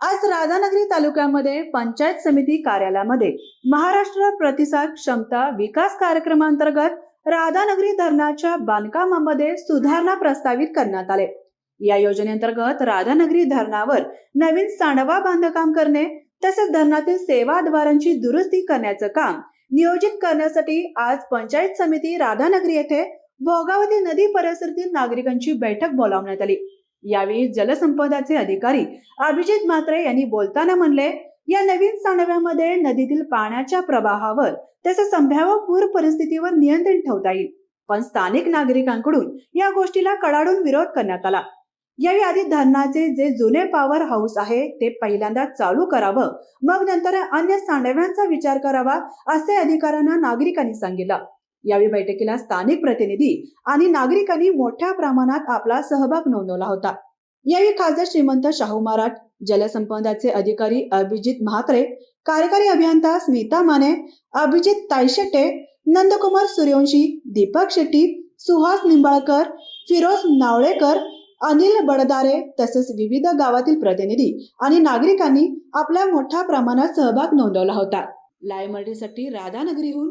आज राधानगरी तालुक्यामध्ये पंचायत समिती कार्यालयामध्ये महाराष्ट्र प्रतिसाद क्षमता विकास कार्यक्रमांतर्गत राधानगरी धरणाच्या बांधकामामध्ये सुधारणा प्रस्तावित करण्यात आले. या योजनेअंतर्गत राधानगरी धरणावर नवीन सांडवा बांधकाम करणे तसेच धरणातील सेवाद्वारांची दुरुस्ती करण्याचं काम नियोजित करण्यासाठी आज पंचायत समिती राधानगरी येथे भोगावती नदी परिसरातील नागरिकांची बैठक बोलावण्यात आली. यावेळी जलसंपदाचे अधिकारी अभिजित म्हात्रे यांनी बोलताना म्हणले या नवीन सांडव्यामध्ये नदीतील पाण्याच्या प्रवाहावर तसेच संभाव्य पूर परिस्थितीवर नियंत्रण ठेवता येईल. पण स्थानिक नागरिकांकडून या गोष्टीला कडाडून विरोध करण्यात आला. यावेळी आधी धरणाचे जे जुने पॉवर हाऊस आहे ते पहिल्यांदा चालू करावं मग नंतर अन्य सांडव्यांचा विचार करावा असे अधिकाऱ्यांना नागरिकांनी सांगितलं. यावेळी बैठकीला स्थानिक प्रतिनिधी आणि नागरिकांनी मोठ्या प्रमाणात आपला सहभाग नोंदवला होता. यावेळी खासदार श्रीमंत शाहू महाराज जलसंपदाचे अधिकारी अभिजित म्हात्रे कार्यकारी अभियंता स्मिता माने अभिजित तायशेट्टे नंदकुमार सूर्यवंशी दीपक शेट्टी सुहास निंबाळकर फिरोज नावळेकर अनिल बडदारे तसेच विविध गावातील प्रतिनिधी आणि नागरिकांनी आपला मोठ्या प्रमाणात सहभाग नोंदवला होता. लायमर्डीसाठी राधानगरीहून